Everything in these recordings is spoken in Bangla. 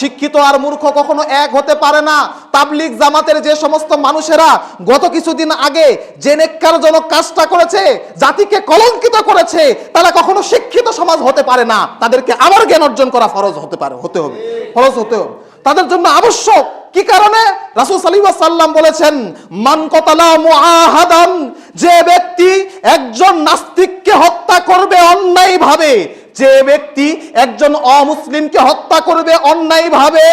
শিক্ষিত আর মূর্খ কখনো এক হতে পারে না। তাবলিগ জামাতের যে সমস্ত মানুষেরা গত কিছুদিন আগে যে নেককারজনক কাজটা করেছে, জাতিকে কলঙ্কিত করেছে, তারা কখনো শিক্ষিত সমাজ হতে পারে না। তাদেরকে আবার জ্ঞান অর্জন করা ফরজ হতে পারে, হতে হবে, ফরজ হতে হবে। তাদের জন্য আবশ্যক কি কারণে? রাসূল আলাইহি সাল্লাম বলেছেন, মান কতালা মুআহাদান যে ব্যক্তি একজন নাস্তিককে হত্যা করবে অন্যায়ভাবে যে ব্যক্তি একজন অমুসলিমকে হত্যা করবে অন্যায়ভাবে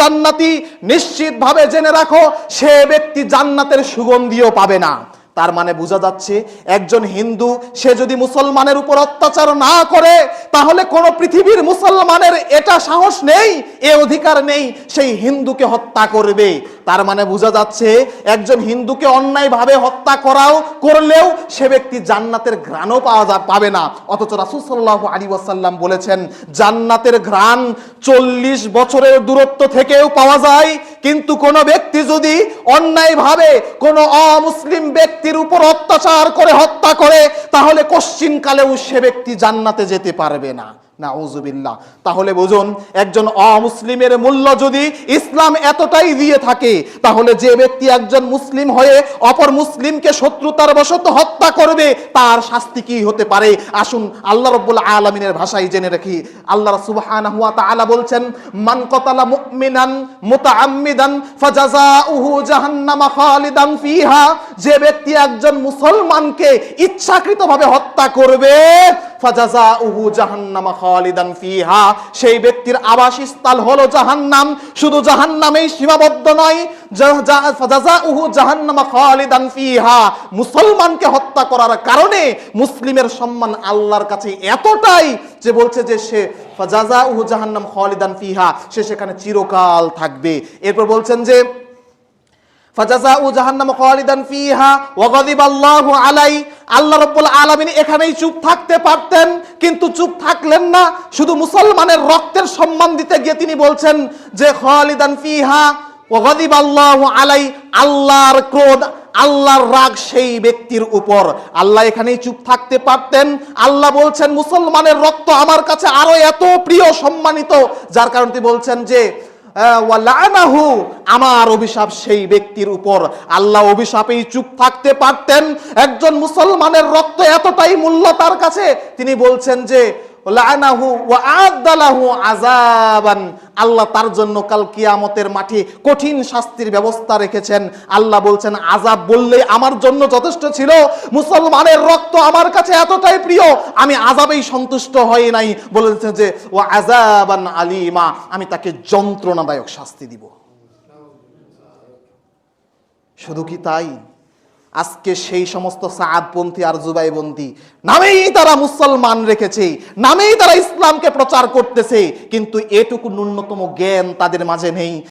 জান্নাতি, নিশ্চিতভাবে জেনে রাখো, সে ব্যক্তি জান্নাতের সুগন্ধিও পাবে না। তার মানে বোঝা যাচ্ছে একজন হিন্দু, সে যদি মুসলমানের উপর অত্যাচার না করে, তাহলে কোন পৃথিবীর মুসলমানের এটা সাহস নেই, এ অধিকার নেই, সেই হিন্দুকে হত্যা করবে। তার মানে বোঝা যাচ্ছে একজন হিন্দুকে অন্যায়ভাবে হত্যা করাও, করলেও সে ব্যক্তি জান্নাতের ঘ্রাণও পাওয়া যা পাবে না। অথচ রাসূল সাল্লাল্লাহু আলাইহি ওয়াসাল্লাম বলেছেন, জান্নাতের ঘ্রাণ চল্লিশ বছরের দূরত্ব থেকেও পাওয়া যায় কিন্তু কোন ব্যক্তি যদি অন্যায়ভাবে কোন অমুসলিম ব্যক্তির উপর অত্যাচার করে, হত্যা করে, তাহলে কশ্চিন কালেও সে ব্যক্তি জান্নাতে যেতে পারবে না। নাউজুবিল্লাহ। তাহলে বুঝুন, একজন অমুসলিমের মূল্য যদি ইসলাম এতটাই দিয়ে থাকে, তাহলে যে ব্যক্তি একজন মুসলিম হয়ে অপর মুসলিমকে শত্রুতার বশত হত্যা করবে, তার শাস্তি কি হতে পারে? আসুন, আল্লাহ রব্বুল আলমিনের ভাষায় জেনে রাখি। আল্লাহ সুবহানাহু ওয়া তাআলা বলছেন, মান কতালা মুমিনান মুতাআম্মিদান ফাজাযাউহু জাহান্নামা খালিদান ফিহা। যে ব্যক্তি একজন মুসলমানকে ইচ্ছাকৃতভাবে হত্যা করবে ফাজাযাউহু জাহান্নামা খালিদান ফিহা। সেই ব্যক্তির আবাসস্থল হলো জাহান্নাম। শুধু জাহান্নামেই সীমাবদ্ধ নয় জা- জা- ফাজাযাউহু জাহান্নামা খালিদান ফিহা। মুসলমানকে হত্যা করার কারণে মুসলিমের সম্মান আল্লাহর কাছে এতটাই যে বলছে যে সে ফাজাযাউহু জাহান্নাম খালিদান ফিহা, সে সেখানে চিরকাল থাকবে। এরপর বলছেন যে ফাজাজাউ জাহান্নাম খালিদান ফিহা ওয়া গাদিবাল্লাহু আলাই। আল্লাহ রাব্বুল আলামিন এখানেই চুপ থাকতে পারতেন, কিন্তু চুপ থাকলেন না। শুধু মুসলমানের রক্তের সম্মান দিতে গিয়ে তিনি বলছেন যে, খালিদান ফিহা ওয়া গাদিবাল্লাহু আলাই, আল্লাহর ক্রোধ, আল্লাহর রাগ সেই ব্যক্তির উপর। আল্লাহ এখানেই চুপ থাকতে পারতেন। আল্লাহ বলছেন, মুসলমানের রক্ত আমার কাছে আরও এত প্রিয় সম্মানিত। যার কারণে তিনি বলছেন যে আমার অভিশাপ সেই ব্যক্তির উপর। আল্লাহ অভিশাপেই চুপ থাকতে পারতেন। একজন মুসলমানের রক্ত এতটাই মূল্য তার কাছে। তিনি বলছেন যে লানাহু ওয়া আদালাহু আযাবান। আল্লাহ তার জন্য কাল কিয়ামতের মাঠে কঠিন শাস্তির ব্যবস্থা রেখেছেন। আল্লাহ বলছেন আজাব বললে আমার জন্য যথেষ্ট ছিল। মুসলমানের রক্ত আমার কাছে এতটাই প্রিয়। আমি আজাবেই সন্তুষ্ট হই নাই। বলেছেন যে ও আজাবান আলিমা, আমি তাকে যন্ত্রণাদায়ক শাস্তি দিব। শুধু কি তাই? আজকে সেই সমস্ত সাদপন্থী আর জুবাইবন্থী নামেই তারা মুসলমান রেখেছে, নামেই তারা ইসলামকে প্রচার করতেছে, কিন্তু এটুকু ন্যূনতম জ্ঞান তাদের মাঝে নেই।